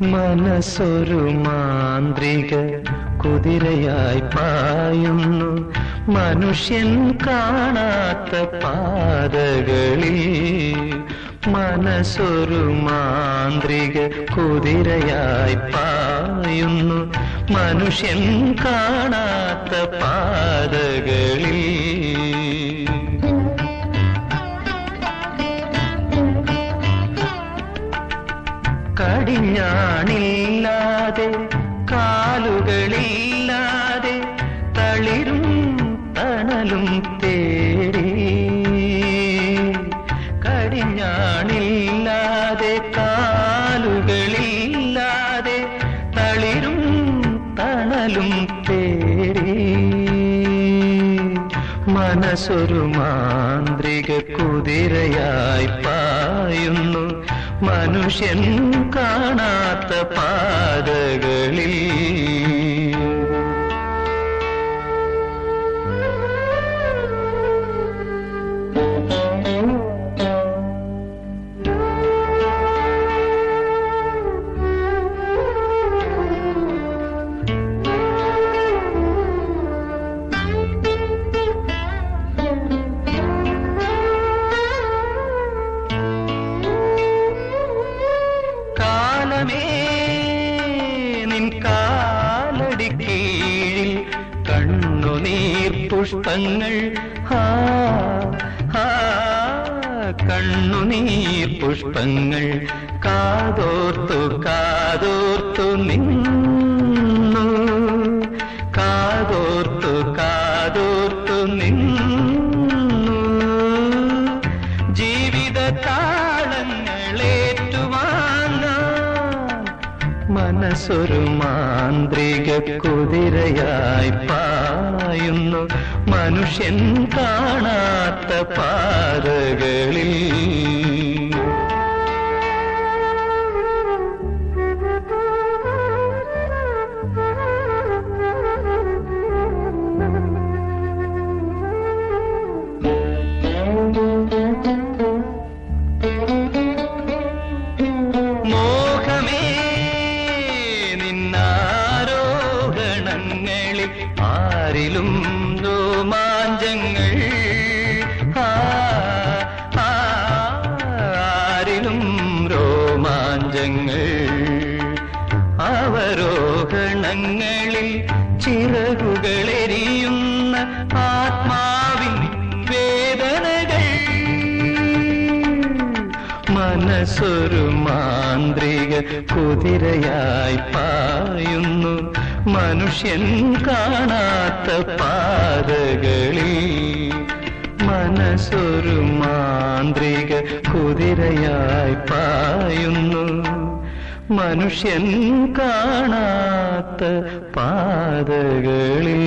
മനസ്സൊരു മാന്ത്രിക കുതിരയായി പായുന്നു. മനുഷ്യൻ കാണാത്ത പാതകളിൽ മനസ്സൊരു മാന്ത്രിക കുതിരയായി പായുന്നു. മനുഷ്യൻ കാണാത്ത പാതകളിൽ കടിഞ്ഞാണില്ലാതെ കാലുകളില്ലാതെ തളിരും തണലും തേടി. കടിഞ്ഞാണില്ലാതെ കാലുകളില്ലാതെ തളിരും തണലും തേടി. മനസ്സൊരു മാന്ത്രിക കുതിരയായി പായുന്നു. മനുഷ്യൻ കാണാത്ത പാതകളിൽ പുഷ്പങ്ങൾ. ഹാ ഹാ കണ്ണുനീർ പുഷ്പങ്ങൾ. കാതോർത്തു കാതോർത്തു നിന്നു. കാതോർത്തു കാതോർത്തു നിന്നു. ജീവിത താളങ്ങളേറ്റുവാങ്ങാൻ മനസ്സൊരു മാന്ത്രിക കുതിരയായി പായുന്നു. മനുഷ്യൻ കാണാത്ത പാതകളിൽ ആരിലും രോമാഞ്ചങ്ങൾ ആരിലും രോമാഞ്ചങ്ങൾ. അവരോഹണങ്ങളിൽ ചിറകുകളെരിയുന്ന ആത്മാവിൻ വേദനകൾ. മനസ്സൊരു മാന്ത്രിക കുതിരയായി പായുന്നു. മനുഷ്യൻ കാണാത്ത പാതകളിൽ മനസ്സൊരു മാന്ത്രിക കുതിരയായി പായുന്നു. മനുഷ്യൻ കാണാത്ത പാതകളിൽ